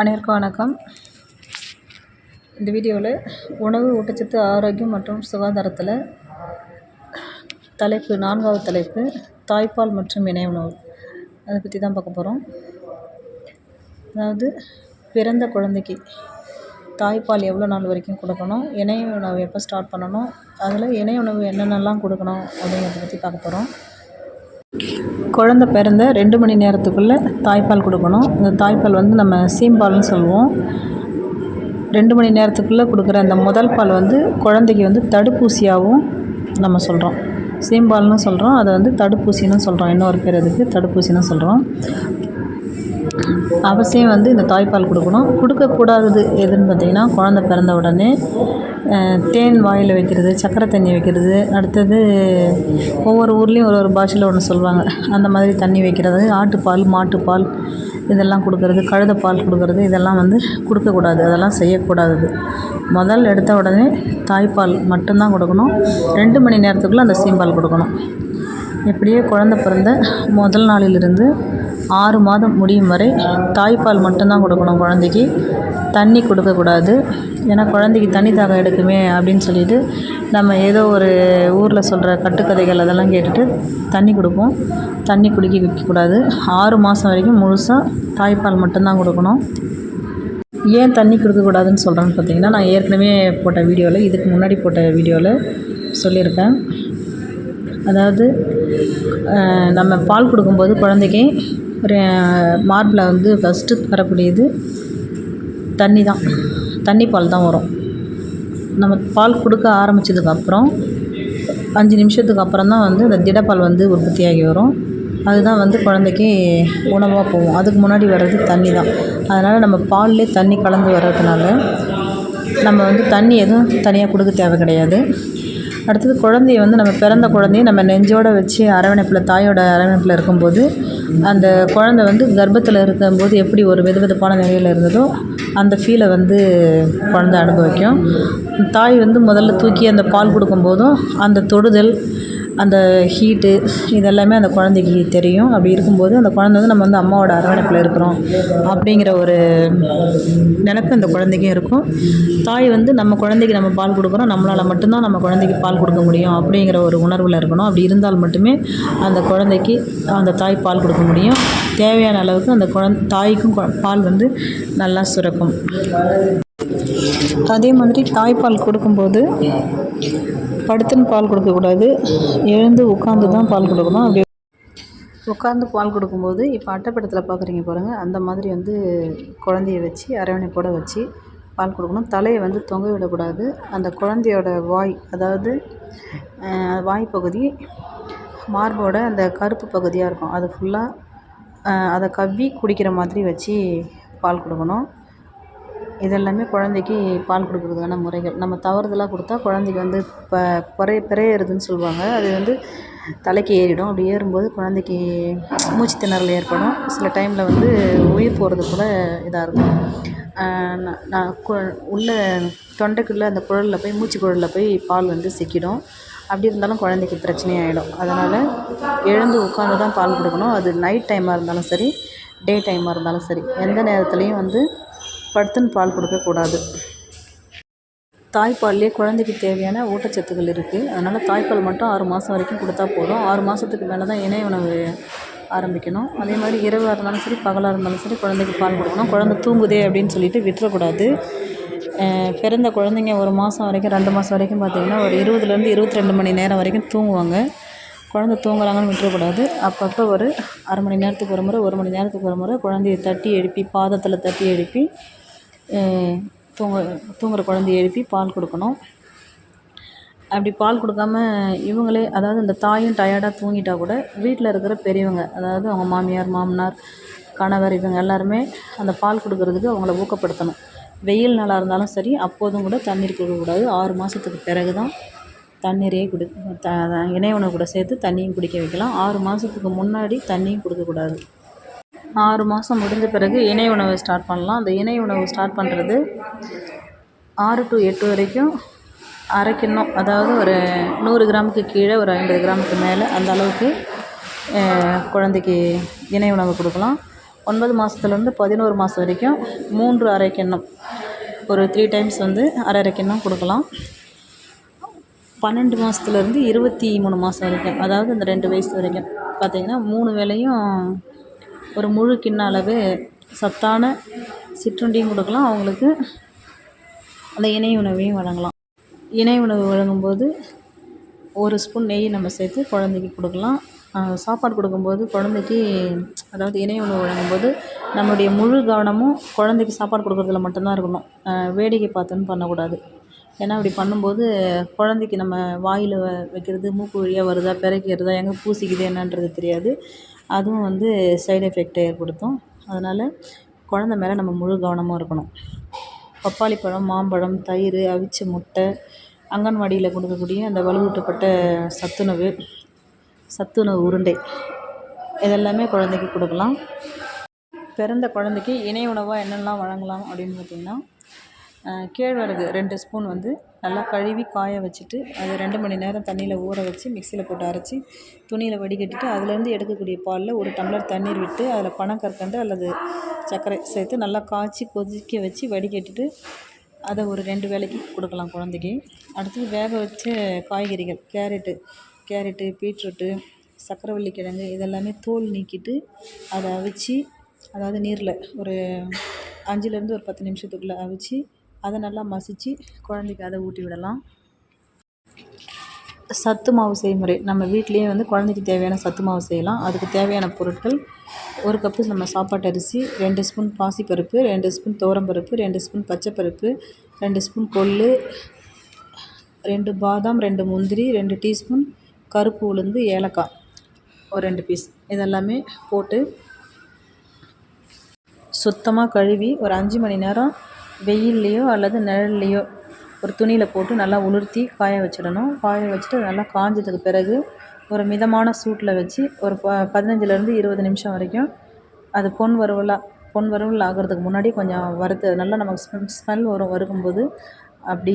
அனைவருக்கும் வணக்கம். இந்த வீடியோவில் உணவு ஊட்டச்சத்து ஆரோக்கியம் மற்றும் சுகாதாரத்தில் தலைப்பு நான்காவது தலைப்பு தாய்ப்பால் மற்றும் இணை உணவு. அதை பற்றி தான் பார்க்க போகிறோம். அதாவது பிறந்த குழந்தைக்கு தாய்ப்பால் எவ்வளோ நாள் வரைக்கும் கொடுக்கணும் இணை உணவு எப்போ ஸ்டார்ட் பண்ணணும் அதில் இணை உணவு என்னென்னலாம் கொடுக்கணும் அப்படிங்கிறத பற்றி பார்க்க போகிறோம். குழந்த பிறந்த ரெண்டு மணி நேரத்துக்குள்ளே தாய்ப்பால் கொடுக்கணும். இந்த தாய்ப்பால் வந்து நம்ம சீம்பால்னு சொல்லுவோம். ரெண்டு மணி நேரத்துக்குள்ளே கொடுக்குற அந்த முதல் பால் வந்து குழந்தைக்கு வந்து தடுப்பூசியாகவும் நம்ம சொல்கிறோம் சீம்பால்னு சொல்கிறோம் அதை வந்து தடுப்பூசின்னு சொல்கிறோம் இன்னொரு பேர் அதுக்கு தடுப்பூசின்னு சொல்கிறோம் அவசியம் வந்து இந்த தாய்ப்பால் கொடுக்கணும். கொடுக்கக்கூடாதது எதுன்னு பார்த்திங்கன்னா குழந்த பிறந்த உடனே தேன் வாயில் வைக்கிறது சக்கரை தண்ணி வைக்கிறது. அடுத்தது ஒவ்வொரு ஊர்லேயும் ஒரு ஒரு பாஷையில் ஒன்று சொல்லுவாங்க. அந்த மாதிரி தண்ணி வைக்கிறது ஆட்டுப்பால் மாட்டுப்பால் இதெல்லாம் கொடுக்கறது கழுத பால் கொடுக்கறது இதெல்லாம் வந்து கொடுக்கக்கூடாது. அதெல்லாம் செய்யக்கூடாது. முதல் எடுத்த உடனே தாய்ப்பால் மட்டும்தான் கொடுக்கணும். ரெண்டு மணி நேரத்துக்குள்ளே அந்த சீம்பால் கொடுக்கணும். இப்படியே குழந்த பிறந்த முதல் நாளிலிருந்து ஆறு மாதம் முடியும் வரை தாய்ப்பால் மட்டும்தான் கொடுக்கணும் குழந்தைக்கு. தண்ணி கொடுக்கக்கூடாது. ஏன்னா குழந்தைக்கு தண்ணி தாகம் எடுக்குமே அப்படின்னு சொல்லிட்டு நம்ம ஏதோ ஒரு ஊரில் சொல்கிற கட்டுக்கதைகள் அதெல்லாம் கேட்டுட்டு தண்ணி கொடுப்போம். தண்ணி குடிக்க வைக்கக்கூடாது. ஆறு மாதம் வரைக்கும் முழுசாக தாய்ப்பால் மட்டும்தான் கொடுக்கணும். ஏன் தண்ணி கொடுக்கக்கூடாதுன்னு சொல்கிறேன்னு பார்த்தீங்கன்னா நான் ஏற்கனவே போட்ட வீடியோவில் இதுக்கு முன்னாடி போட்ட வீடியோவில் சொல்லியிருக்கேன். அதாவது நம்ம பால் கொடுக்கும்போது குழந்தைக்கு மார்பில் வந்து ஃபஸ்ட்டு வரக்கூடியது தண்ணி தான் தண்ணி பால் தான் வரும். நம்ம பால் கொடுக்க ஆரம்பித்ததுக்கப்புறம் அஞ்சு நிமிஷத்துக்கு அப்புறம் தான் வந்து அந்த திடப்பால் வந்து உற்பத்தியாகி வரும். அதுதான் வந்து குழந்தைக்கு உணவாக போகும். அதுக்கு முன்னாடி வர்றது தண்ணி தான் அதனால் நம்ம பால்லே தண்ணி கலந்து வர்றதுனால நம்ம வந்து தண்ணி எதுவும் தனியாக கொடுக்க தேவை கிடையாது. அடுத்தது குழந்தைய வந்து நம்ம பிறந்த குழந்தைய நம்ம நெஞ்சோடு வச்சு அரவணைப்பில் தாயோட அரவணைப்பில் இருக்கும்போது அந்த குழந்தை வந்து கர்ப்பத்தில் இருக்கும்போது எப்படி ஒரு விதவிதப்பான நிலையில் இருந்ததோ அந்த ஃபீலை வந்து குழந்த அனுபவிக்கும். தாய் வந்து முதல்ல தூக்கி அந்த பால் கொடுக்கும்போதும் அந்த தொடுதல் அந்த ஹீட்டு இதெல்லாமே அந்த குழந்தைக்கு தெரியும். அப்படி இருக்கும்போது அந்த குழந்த வந்து நம்ம வந்து அம்மாவோட அரவணைப்பில் இருக்கிறோம் அப்படிங்கிற ஒரு நினப்பு அந்த குழந்தைக்கும் இருக்கும். தாய் வந்து நம்ம குழந்தைக்கு நம்ம பால் கொடுக்குறோம். நம்மளால் மட்டும்தான் நம்ம குழந்தைக்கு பால் கொடுக்க முடியும் அப்படிங்கிற ஒரு உணர்வில் இருக்கணும். அப்படி இருந்தால் மட்டுமே அந்த குழந்தைக்கு அந்த தாய் பால் கொடுக்க முடியும். தேவையான அளவுக்கு அந்த குழந்த தாய்க்கும் பால் வந்து நல்லா சுரக்கும். அதே மாதிரி தாய்ப்பால் கொடுக்கும்போது படுத்துன்னு பால் கொடுக்கக்கூடாது. எழுந்து உட்காந்து தான் பால் கொடுக்கணும். அப்படி உட்காந்து பால் கொடுக்கும்போது இப்போ அட்டைப்படத்தில் பார்க்குறீங்க பாருங்கள் அந்த மாதிரி வந்து குழந்தைய வச்சு அரவணைப்போட வச்சு பால் கொடுக்கணும். தலையை வந்து தொங்க விடக்கூடாது. அந்த குழந்தையோட வாய் அதாவது வாய் பகுதி மார்போட அந்த கருப்பு பகுதியாக இருக்கும். அது ஃபுல்லாக அதை கவ்வி குடிக்கிற மாதிரி வச்சு பால் கொடுக்கணும். இதெல்லாமே குழந்தைக்கு பால் கொடுக்குறதுக்கான முறைகள். நம்ம தவறுதலாக கொடுத்தா குழந்தைக்கு வந்து ப பிறை பிறையிறதுன்னு சொல்லுவாங்க. அது வந்து தலைக்கு ஏறிடும். அப்படி ஏறும்போது குழந்தைக்கு மூச்சு திணறல் ஏற்படும். சில டைமில் வந்து உயிர் போகிறது கூட இதாக இருக்கும். நான் நான் கு உள்ளே தொண்டைக்குள்ளே அந்த குழலில் போய் மூச்சு குழலில் போய் பால் வந்து சிக்கிடும். அப்படி இருந்தாலும் குழந்தைக்கு பிரச்சனையாயிடும் அதனால் எழுந்து உட்காந்து தான் பால் கொடுக்கணும். அது நைட் டைமாக இருந்தாலும் சரி டே டைமாக இருந்தாலும் சரி. எந்த நேரத்துலையும் வந்து படுத்துன்னு பால் கொடுக்கக்கூடாது தாய்ப்பால்லே குழந்தைக்கு தேவையான ஊட்டச்சத்துக்கள் இருக்குது அதனால் தாய்ப்பால் மட்டும் ஆறு மாதம் வரைக்கும் கொடுத்தா போதும். ஆறு மாதத்துக்கு மேலே தான் இணை உணவு ஆரம்பிக்கணும். அதே மாதிரி இரவாக இருந்தாலும் சரி பகலாக இருந்தாலும் சரி குழந்தைக்கு பால் கொடுக்கணும். குழந்த தூங்குதே அப்படின்னு சொல்லிட்டு விட்டுறக்கூடாது. பிறந்த குழந்தைங்க ஒரு மாதம் வரைக்கும் ரெண்டு மாதம் வரைக்கும் பார்த்திங்கன்னா ஒரு இருபதுலேருந்து இருபத்தி ரெண்டு மணி நேரம் வரைக்கும் தூங்குவாங்க. குழந்த தூங்குறாங்கன்னு விட்டுறக்கூடாது. அப்பப்போ ஒரு அரை மணி நேரத்துக்கு ஒரு முறை ஒரு மணி நேரத்துக்கு ஒரு முறை குழந்தைய தட்டி எழுப்பி பாதத்தில் தட்டி எழுப்பி தூங்க தூங்குகிற குழந்தைய எழுப்பி பால் கொடுக்கணும். அப்படி பால் கொடுக்காம இவங்களே அதாவது இந்த தாயும் டயர்டாக தூங்கிட்டால் கூட வீட்டில் இருக்கிற பெரியவங்க அதாவது அவங்க மாமியார் மாமனார் கணவர் இவங்க எல்லாருமே அந்த பால் கொடுக்கறதுக்கு அவங்கள ஊக்கப்படுத்தணும். வெயில் நாளாக இருந்தாலும் சரி அப்போதும் கூட தண்ணீர் கொடுக்கக்கூடாது. ஆறு மாதத்துக்கு பிறகு தான் தண்ணீரையே குடி த இணை உணவு கூட சேர்த்து தண்ணியும் குடிக்க வைக்கலாம். ஆறு மாதத்துக்கு முன்னாடி தண்ணியும் கொடுக்கக்கூடாது. ஆறு மாதம் முடிஞ்ச பிறகு இணை உணவு ஸ்டார்ட் பண்ணலாம். அந்த இணை உணவு ஸ்டார்ட் பண்ணுறது ஆறு டு எட்டு வரைக்கும் அரை கிண்ணம் அதாவது ஒரு நூறு கிராமுக்கு கீழே ஒரு ஐம்பது கிராமுக்கு மேலே அந்த அளவுக்கு குழந்தைக்கு இணை உணவு கொடுக்கலாம். ஒன்பது மாதத்துலேருந்து பதினோரு மாதம் வரைக்கும் மூன்று அரை கிண்ணம் ஒரு த்ரீ டைம்ஸ் வந்து அரை அரை கிண்ணம் கொடுக்கலாம். பன்னெண்டு மாதத்துலேருந்து இருபத்தி மூணு மாதம் வரைக்கும் அதாவது இந்த ரெண்டு வயசு வரைக்கும் பார்த்திங்கன்னா மூணு வேலையும் ஒரு முழு கிண்ண அளவு சத்தான சிற்றுண்டியும் கொடுக்கலாம். அவங்களுக்கு அந்த இணை உணவையும் வழங்கலாம். இணை உணவு வழங்கும்போது ஒரு ஸ்பூன் நெய் நம்ம சேர்த்து குழந்தைக்கு கொடுக்கலாம். சாப்பாடு கொடுக்கும்போது குழந்தைக்கு அதாவது இணை உணவு வழங்கும்போது நம்மளுடைய முழு கவனமும் குழந்தைக்கு சாப்பாடு கொடுக்குறதுல மட்டும்தான் இருக்கணும். வேடிக்கை பார்த்துன்னு பண்ணக்கூடாது. ஏன்னா அப்படி பண்ணும்போது குழந்தைக்கு நம்ம வாயில் வ வைக்கிறது மூக்கு வழியாக வருதா பிறக்கிறதா எங்கே பூசிக்குது என்னன்றது தெரியாது. அதுவும் வந்து சைடு எஃபெக்ட்டை ஏற்படுத்தும் அதனால் குழந்த மேலே நம்ம முழு கவனமாக இருக்கணும். பப்பாளி பழம் மாம்பழம் தயிர் அவிச்ச முட்டை அங்கன்வாடியில் கொடுக்கக்கூடிய அந்த வலுவூட்டப்பட்ட சத்துணவு சத்துணவு உருண்டை இதெல்லாமே குழந்தைக்கு கொடுக்கலாம். பிறந்த குழந்தைக்கு இணை உணவாக என்னென்னலாம் வழங்கலாம் அப்படின்னு பார்த்திங்கன்னா கேழ்வரகு ரெண்டு ஸ்பூன் வந்து நல்லா கழுவி காய வச்சுட்டு அதை ரெண்டு மணி நேரம் தண்ணியில் ஊற வச்சு மிக்சியில் போட்டு அரைச்சி துணியில் வடிகட்டிட்டு அதுலேருந்து எடுக்கக்கூடிய பாலில் ஒரு டம்ளர் தண்ணீர் விட்டு அதில் பனக்கற்கண்டு அல்லது சர்க்கரை சேர்த்து நல்லா காய்ச்சி கொதிக்க வச்சு வடிகட்டிட்டு அதை ஒரு ரெண்டு வேளைக்கு கொடுக்கலாம் குழந்தைக்கு. அடுத்தது வேக வச்ச காய்கறிகள் கேரட்டு கேரட்டு பீட்ரூட்டு சக்கரவள்ளி கிழங்கு இதெல்லாமே தோல் நீக்கிட்டு அதை அவிச்சு அதாவது நீரில் ஒரு அஞ்சுலேருந்து ஒரு பத்து நிமிஷத்துக்குள்ளே அவிச்சு அதை நல்லா மசித்து குழந்தைக்கு அதை ஊட்டி விடலாம். சத்து மாவு செய்முறை. நம்ம வீட்லேயே வந்து குழந்தைக்கு தேவையான சத்து மாவு செய்யலாம். அதுக்கு தேவையான பொருட்கள் ஒரு கப்பு நம்ம சாப்பாட்டு அரிசி ரெண்டு ஸ்பூன் பாசிப்பருப்பு ரெண்டு ஸ்பூன் துவரம்பருப்பு ரெண்டு ஸ்பூன் பச்சைப்பருப்பு ரெண்டு ஸ்பூன் கொள்ளு ரெண்டு பாதாம் ரெண்டு முந்திரி ரெண்டு டீஸ்பூன் கருப்பு உளுந்து ஏலக்காய் ஒரு ரெண்டு பீஸ் இதெல்லாமே போட்டு சுத்தமாக கழுவி ஒரு அஞ்சு மணி நேரம் வெயில்லையோ அல்லது நிழல்லையோ ஒரு துணியில் போட்டு நல்லா உலர்த்தி காய வச்சிடணும். காய வச்சுட்டு நல்லா காஞ்சதுக்கு பிறகு ஒரு மிதமான சூட்டில் வச்சு ஒரு ப பதினஞ்சுலேருந்து இருபது நிமிஷம் வரைக்கும் அது பொன் வறுவலாக பொன் வறுவல் ஆகிறதுக்கு முன்னாடி கொஞ்சம் வறுத்து நல்லா நமக்கு ஸ்மெல் ஸ்மெல் வரும் வறுக்கும்போது அப்படி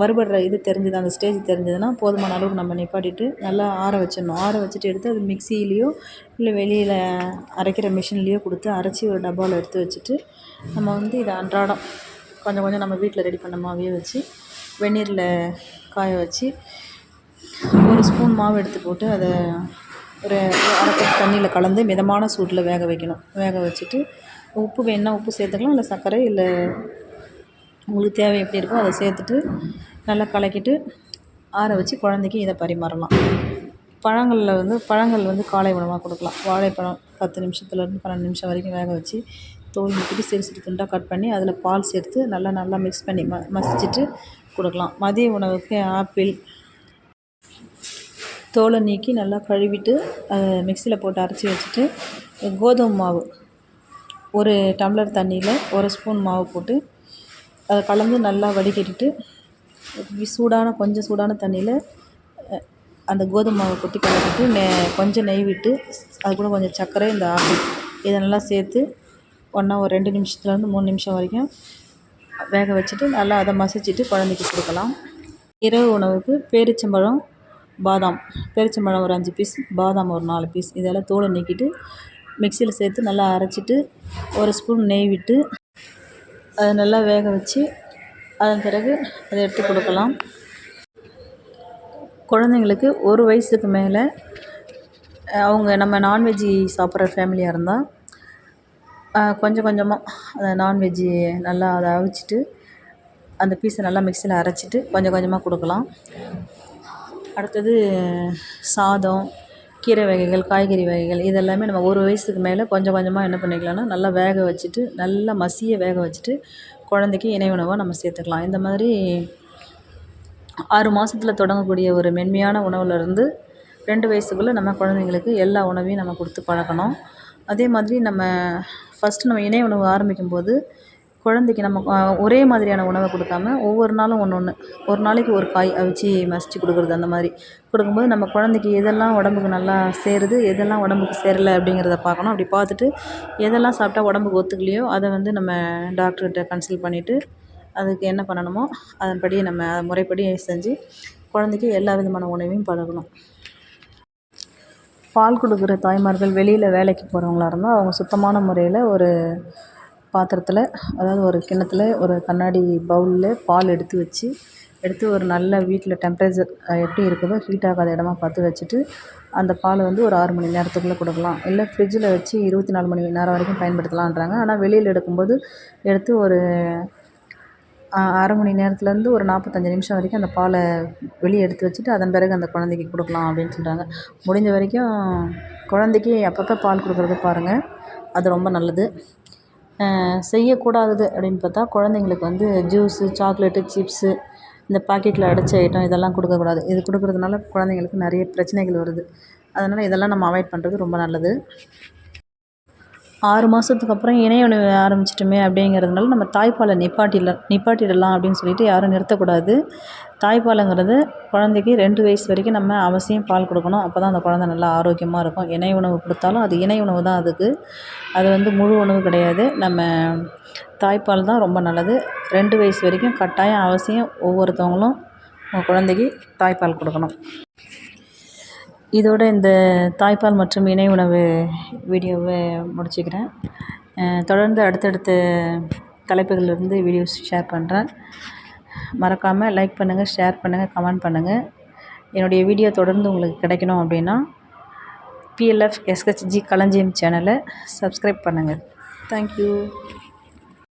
வறுபடுற இது தெரிஞ்சுது அந்த ஸ்டேஜ் தெரிஞ்சதுன்னா போதுமான அளவுக்கு நம்ம நிப்பாட்டிட்டு நல்லா ஆற வச்சிடணும். ஆற வச்சுட்டு எடுத்து அது மிக்சிலேயோ இல்லை வெளியில் அரைக்கிற மிஷின்லேயோ கொடுத்து அரைச்சி ஒரு டப்பாவில் எடுத்து வச்சுட்டு நம்ம வந்து இதை அன்றாடம் கொஞ்சம் கொஞ்சம் நம்ம வீட்டில் ரெடி பண்ண மாவையே வச்சு வெந்நீரில் காய வச்சு ஒரு ஸ்பூன் மாவு எடுத்து போட்டு அதை ஒரு அரை கப் தண்ணியில் கலந்து மிதமான சூட்டில் வேக வைக்கணும். வேக வச்சுட்டு உப்பு வேணுன்னா உப்பு சேர்த்துக்கலாம் இல்லை சர்க்கரை இல்லை உங்களுக்கு தேவை எப்படி இருக்கோ அதை சேர்த்துட்டு நல்லா கலக்கிட்டு ஆற வச்சு குழந்தைக்கு இதை பரிமாறலாம். பழங்களில் வந்து பழங்கள் வந்து காலை உணவாக கொடுக்கலாம். வாழைப்பழம் பத்து நிமிஷத்துலேருந்து பன்னெண்டு நிமிஷம் வரைக்கும் வேக வச்சு தோல் நீக்கிட்டு சிறு சிறு துண்டாக கட் பண்ணி அதில் பால் சேர்த்து நல்லா நல்லா மிக்ஸ் பண்ணி ம மசிச்சுட்டு கொடுக்கலாம். மதிய உணவுக்கு ஆப்பிள் தோலை நீக்கி நல்லா கழுவிட்டு அதை மிக்சியில் போட்டு அரைச்சி வச்சுட்டு கோதுமை மாவு ஒரு டம்ளர் தண்ணியில் ஒரு ஸ்பூன் மாவு போட்டு அதை கலந்து நல்லா வடிகட்டிட்டு சூடான கொஞ்சம் சூடான தண்ணியில் அந்த கோதுமை மாவை கொட்டி கலக்கிட்டு நெ கொஞ்சம் நெய் விட்டு அது கூட கொஞ்சம் சர்க்கரை இந்த ஆப்பிள் இதை நல்லா சேர்த்து ஒன்றா ஒரு ரெண்டு நிமிஷத்துலேருந்து மூணு நிமிஷம் வரைக்கும் வேக வச்சுட்டு நல்லா அதை மசிச்சுட்டு குழந்தைக்கு கொடுக்கலாம். இரவு உணவுக்கு பேரிச்சம்பழம் பாதாம். பேரிச்சம்பழம் ஒரு அஞ்சு பீஸ் பாதாம் ஒரு நாலு பீஸ் இதெல்லாம் தோலை நீக்கிட்டு மிக்சியில் சேர்த்து நல்லா அரைச்சிட்டு ஒரு ஸ்பூன் நெய் விட்டு அதை நல்லா வேக வச்சு அதன் பிறகு அதை எடுத்து கொடுக்கலாம். குழந்தைங்களுக்கு ஒரு வயசுக்கு மேலே அவங்க நம்ம நான்வெஜ்ஜி சாப்பிட்ற ஃபேமிலியாக இருந்தால் கொஞ்சம் கொஞ்சமாக அதை நான்வெஜ்ஜி நல்லா அதை அவிச்சிட்டு அந்த பீஸை நல்லா மிக்சியில் அரைச்சிட்டு கொஞ்சம் கொஞ்சமாக கொடுக்கலாம். அடுத்தது சாதம் கீரை வகைகள் காய்கறி வகைகள் இதெல்லாமே நம்ம ஒரு வயசுக்கு மேலே கொஞ்சம் கொஞ்சமாக என்ன பண்ணிக்கலாம்னா நல்லா வேக வச்சுட்டு நல்லா மசிய வேக வச்சுட்டு குழந்தைக்கு இணை உணவாக நம்ம சேர்த்துக்கலாம். இந்த மாதிரி ஆறு மாதத்துல தொடங்கக்கூடிய ஒரு மென்மையான உணவுலேருந்து ரெண்டு வயசுக்குள்ளே நம்ம குழந்தைங்களுக்கு எல்லா உணவையும் நம்ம கொடுத்து பழக்கணும் அதே மாதிரி நம்ம ஃபஸ்ட்டு நம்ம இணை உணவு ஆரம்பிக்கும் போது குழந்தைக்கு நம்ம ஒரே மாதிரியான உணவை கொடுக்காம ஒவ்வொரு நாளும் ஒன்று ஒன்று ஒரு நாளைக்கு ஒரு காய் அவிச்சு மசிச்சு கொடுக்குறது அந்த மாதிரி. கொடுக்கும்போது நம்ம குழந்தைக்கு எதெல்லாம் உடம்புக்கு நல்லா சேருது எதெல்லாம் உடம்புக்கு சேரலை அப்படிங்கிறத பார்க்கணும். அப்படி பார்த்துட்டு எதெல்லாம் சாப்பிட்டா உடம்புக்கு ஒத்துக்கலையோ அதை வந்து நம்ம டாக்டர்கிட்ட கன்சல்ட் பண்ணிவிட்டு அதுக்கு என்ன பண்ணணுமோ அதன்படி நம்ம முறைப்படி செஞ்சு குழந்தைக்கு எல்லா விதமான உணவையும் பழகணும். பால் கொடுக்குற தாய்மார்கள் வெளியில் வேலைக்கு போகிறவங்களா இருந்தால் அவங்க சுத்தமான முறையில் ஒரு பாத்திரத்தில் அதாவது ஒரு கிண்ணத்தில் ஒரு கண்ணாடி பவுலில் பால் எடுத்து வச்சு எடுத்து ஒரு நல்ல வீட்டில் டெம்பரேச்சர் எப்படி இருக்குதோ ஹீட் ஆகாத இடமா பார்த்து வச்சுட்டு அந்த பாலை வந்து ஒரு ஆறு மணி நேரத்துக்குள்ளே கொடுக்கலாம். இல்லை ஃப்ரிட்ஜில் வச்சு இருபத்தி நாலு மணி நேரம் வரைக்கும் பயன்படுத்தலான்றாங்க ஆனால் வெளியில் எடுக்கும்போது எடுத்து ஒரு அரை மணி நேரத்துலேருந்து ஒரு நாற்பத்தஞ்சு நிமிஷம் வரைக்கும் அந்த பாலை வெளியே எடுத்து வச்சுட்டு அதன் பிறகு அந்த குழந்தைக்கு கொடுக்கலாம் அப்படின்னு சொல்கிறாங்க முடிஞ்ச வரைக்கும் குழந்தைக்கு அப்பப்போ பால் கொடுக்குறது பாருங்கள் அது ரொம்ப நல்லது. செய்யக்கூடாதது அப்படின்னு பார்த்தா குழந்தைங்களுக்கு வந்து ஜூஸு சாக்லேட்டு சிப்ஸு இந்த பாக்கெட்டில் அடைச்ச ஐட்டம் இதெல்லாம் கொடுக்கக்கூடாது. இது கொடுக்குறதுனால குழந்தைங்களுக்கு நிறைய பிரச்சனைகள் வருது. அதனால் இதெல்லாம் நம்ம அவாய்ட் பண்ணுறது ரொம்ப நல்லது. ஆறு மாதத்துக்கு அப்புறம் இணை உணவு ஆரம்பிச்சிட்டோமே அப்படிங்கிறதுனால நம்ம தாய்ப்பாலை நிப்பாட்டிடலாம் நிப்பாட்டிடலாம் அப்படின்னு சொல்லிட்டு யாரும் நிறுத்தக்கூடாது. தாய்ப்பாலுங்கிறது குழந்தைக்கு ரெண்டு வயசு வரைக்கும் நம்ம அவசியம் பால் கொடுக்கணும். அப்போ தான் அந்த குழந்த நல்லா ஆரோக்கியமாக இருக்கும். இணை உணவு கொடுத்தாலும் அது இணை உணவு தான் அதுக்கு. அது வந்து முழு உணவு கிடையாது. நம்ம தாய்ப்பால் தான் ரொம்ப நல்லது. ரெண்டு வயசு வரைக்கும் கட்டாயம் அவசியம் ஒவ்வொருத்தவங்களும் குழந்தைக்கு தாய்ப்பால் கொடுக்கணும். இதோட இந்த தாய்ப்பால் மற்றும் இணை உணவு வீடியோவை முடிச்சுக்கிறேன். தொடர்ந்து அடுத்தடுத்த தலைப்புகளிலிருந்து வீடியோஸ் ஷேர் பண்ணுறேன். மறக்காமல் லைக் பண்ணுங்கள் ஷேர் பண்ணுங்கள் கமெண்ட் பண்ணுங்கள் என்னுடைய வீடியோ தொடர்ந்து உங்களுக்கு கிடைக்கணும் அப்படின்னா பிஎல்எஃப் எஸ்ஹெச்ஜி களஞ்சியம் சேனலை சப்ஸ்கிரைப் பண்ணுங்கள் தேங்க்யூ